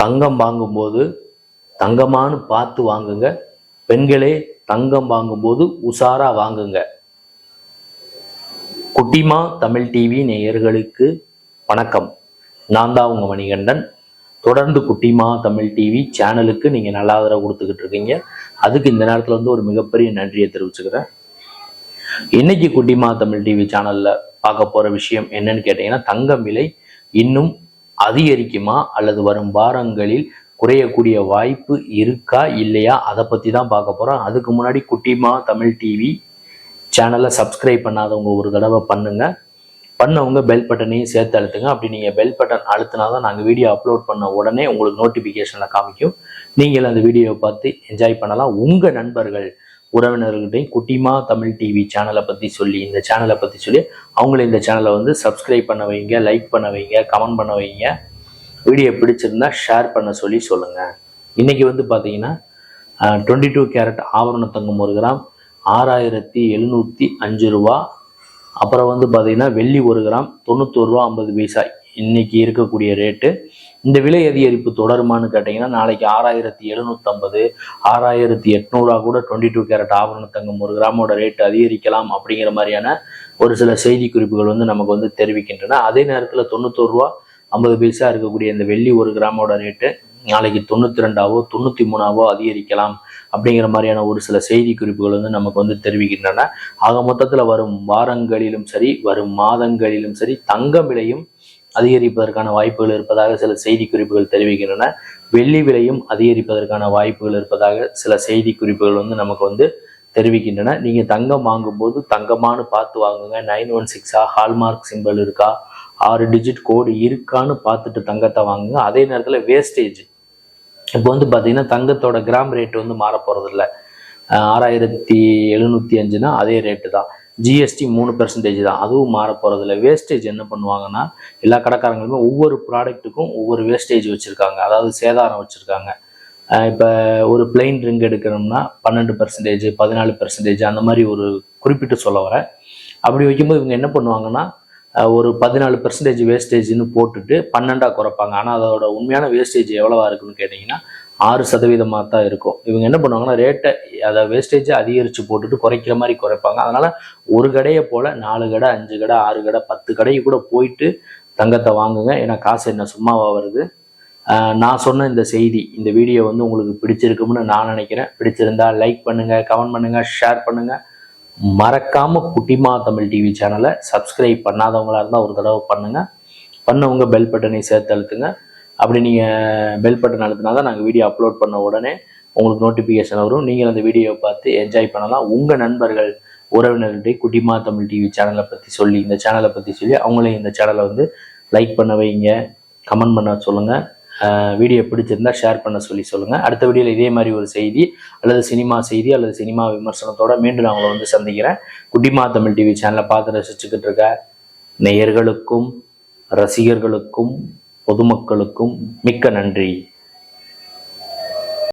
தங்கம் வாங்கும்போது தங்கமானு பார்த்து வாங்குங்க. பெண்களே தங்கம் வாங்கும்போது உஷாரா வாங்குங்க. குட்டிமா தமிழ் டிவி நேயர்களுக்கு வணக்கம். நான் தான் உங்க மணிகண்டன். தொடர்ந்து குட்டிமா தமிழ் டிவி சேனலுக்கு நீங்க நல்லா ஆதரவு கொடுத்துக்கிட்டு இருக்கீங்க. அதுக்கு இந்த நேரத்துல வந்து ஒரு மிகப்பெரிய நன்றியை தெரிவிச்சுக்கிறேன். இன்னைக்கு குட்டிமா தமிழ் டிவி சேனல்ல பார்க்க போற விஷயம் என்னன்னு கேட்டீங்கன்னா தங்கம் விலை இன்னும் அதிகரிக்குமா அல்லது வரும் வாரங்களில் குறையக்கூடிய வாய்ப்பு இருக்கா இல்லையா? அதை பற்றி தான் பார்க்க போகிறோம் அதுக்கு முன்னாடி குட்டிமா தமிழ் டிவி சேனலை சப்ஸ்கிரைப் பண்ணாதவங்க ஒரு தடவை பண்ணுங்க. பண்ணவங்க பெல் பட்டனையும் சேர்த்து அழுத்துங்க. அப்படி நீங்கள் பெல் பட்டன் அழுத்தினா தான் நாங்கள் வீடியோ அப்லோட் பண்ண உடனே உங்களுக்கு நோட்டிஃபிகேஷனில் காமிக்கும். நீங்கள் அந்த வீடியோவை பார்த்து என்ஜாய் பண்ணலாம். உங்கள் நண்பர்கள் உறவினர்கள்ட்டையும் குட்டிமா தமிழ் டிவி சேனலை பற்றி சொல்லி இந்த சேனலை பற்றி சொல்லி அவங்கள இந்த சேனலை வந்து சப்ஸ்கிரைப் பண்ண வைங்க லைக் பண்ண வைங்க கமெண்ட் பண்ண வைங்க. வீடியோ பிடிச்சிருந்தா ஷேர் பண்ண சொல்லி சொல்லுங்கள் இன்றைக்கி வந்து பார்த்தீங்கன்னா டுவெண்ட்டி டூ கேரட் ஆபரண தங்கம் ஒரு கிராம் ஆறாயிரத்தி எழுநூற்றி அஞ்சு ரூபா. அப்புறம் வந்து பார்த்தீங்கன்னா வெள்ளி ஒரு கிராம் தொண்ணூத்தோரு ரூபா ஐம்பது பைசா இன்னைக்கு இருக்கக்கூடிய ரேட்டு இந்த விலை அதிகரிப்பு தொடருமான்னு கேட்டிங்கன்னா நாளைக்கு ஆறாயிரத்தி எழுநூற்றம்பது ஆறாயிரத்தி எட்நூறுவா கூட டுவெண்ட்டி டூ கேரட் ஆபரண தங்கம் ஒரு கிராமோட ரேட்டு அதிகரிக்கலாம் அப்படிங்கிற மாதிரியான ஒரு சில செய்தி குறிப்புகள் வந்து நமக்கு வந்து தெரிவிக்கின்றன. அதே நேரத்தில் தொண்ணூத்தோரு ரூபா ஐம்பது பைசா இருக்கக்கூடிய இந்த வெள்ளி ஒரு கிராமோட ரேட்டு நாளைக்கு தொண்ணூற்றி ரெண்டாவோ தொண்ணூற்றி மூணாவோ அதிகரிக்கலாம் அப்படிங்கிற மாதிரியான ஒரு சில செய்தி குறிப்புகள் வந்து நமக்கு வந்து தெரிவிக்கின்றன. ஆக மொத்தத்தில் வரும் வாரங்களிலும் சரி வரும் மாதங்களிலும் சரி தங்கம் விலையும் அதிகரிப்பதற்கான வாய்ப்புகள் இருப்பதாக சில செய்தி குறிப்புகள் தெரிவிக்கின்றன. வெள்ளி விலையும் அதிகரிப்பதற்கான வாய்ப்புகள் இருப்பதாக சில செய்தி குறிப்புகள் வந்து நமக்கு வந்து தெரிவிக்கின்றன. நீங்கள் தங்கம் வாங்கும்போது தங்கமானு பார்த்து வாங்குங்க. நைன் ஒன் சிக்ஸா? ஹால்மார்க் சிம்பிள் இருக்கா? ஆறு டிஜிட் கோடு இருக்கான்னு பார்த்துட்டு தங்கத்தை வாங்குங்க. அதே நேரத்தில் வேஸ்டேஜ். இப்போ வந்து பார்த்தீங்கன்னா தங்கத்தோட கிராம் ரேட் வந்து மாற போகிறதில்ல ஆறாயிரத்தி எழுநூற்றி அஞ்சுனா அதே ரேட்டு தான். ஜிஎஸ்டி மூணு பெர்சன்டேஜ் தான். அதுவும் மாற போகிறதில்ல வேஸ்டேஜ் என்ன பண்ணுவாங்கன்னா எல்லா கடைக்காரங்களுமே ஒவ்வொரு ப்ராடக்ட்டுக்கும் ஒவ்வொரு வேஸ்டேஜ் வச்சுருக்காங்க. அதாவது சேதாரம் வச்சுருக்காங்க. இப்போ ஒரு பிளெயின் ரிங் எடுக்கணும்னா பன்னெண்டு பெர்சன்டேஜ் பதினாலு பெர்சன்டேஜ் அந்த மாதிரி ஒரு குறிப்பிட்டு சொல்ல வரேன். அப்படி வைக்கும்போது இவங்க என்ன பண்ணுவாங்கன்னா ஒரு பதினாலு பெர்சன்டேஜ் வேஸ்டேஜ்னு போட்டுட்டு பன்னெண்டாக குறைப்பாங்க. ஆனால் அதோட உண்மையான வேஸ்டேஜ் எவ்வளவா இருக்குன்னு கேட்டிங்கன்னா ஆறு சதவீதமாக தான் இருக்கும். இவங்க என்ன பண்ணுவாங்கன்னா ரேட்டை அதை வேஸ்டேஜை அதிகரித்து போட்டுட்டு குறைக்கிற மாதிரி குறைப்பாங்க. அதனால் ஒரு கடையை போல் நாலு கடை அஞ்சு கடை ஆறு கடை பத்து கடைக்கு கூட போயிட்டு தங்கத்தை வாங்குங்க. ஏன்னா காசு என்ன சும்மாவாக வருது? நான் சொன்ன இந்த செய்தி இந்த வீடியோ வந்து உங்களுக்கு பிடிச்சிருக்கும்னு நான் நினைக்கிறேன். பிடிச்சிருந்தா லைக் பண்ணுங்கள் கமெண்ட் பண்ணுங்கள் ஷேர் பண்ணுங்கள் மறக்காமல் குட்டிமா தமிழ் டிவி சேனலை சப்ஸ்கிரைப் பண்ணாதவங்களா இருந்தால் ஒரு தடவை பண்ணுங்கள் பண்ணவங்க பெல் பட்டனை சேர்த்து அழுத்துங்க. அப்படி நீங்கள் பெல் பட்டன் அழுத்தினா தான் நாங்கள் வீடியோ அப்லோட் பண்ண உடனே உங்களுக்கு நோட்டிஃபிகேஷன் வரும். நீங்கள் அந்த வீடியோவை பார்த்து என்ஜாய் பண்ணலாம். உங்கள் நண்பர்கள் உறவினர்கிட்ட குட்டிமா தமிழ் டிவி சேனலை பற்றி சொல்லி இந்த சேனலை பற்றி சொல்லி அவங்களையும் இந்த சேனலை வந்து லைக் பண்ண வைங்க. கமெண்ட் பண்ண சொல்லுங்கள் வீடியோ பிடிச்சிருந்தா ஷேர் பண்ண சொல்லி சொல்லுங்கள் அடுத்த வீடியோவில் இதே மாதிரி ஒரு செய்தி அல்லது சினிமா செய்தி அல்லது சினிமா விமர்சனத்தோட மீண்டும் நான் உங்களை வந்து சந்திக்கிறேன். குட்டிமா தமிழ் டிவி சேனலை பார்த்து ரசிச்சுக்கிட்டு இருக்க நேயர்களுக்கும் ரசிகர்களுக்கும் பொதுமக்களுக்கும் மிக்க நன்றி.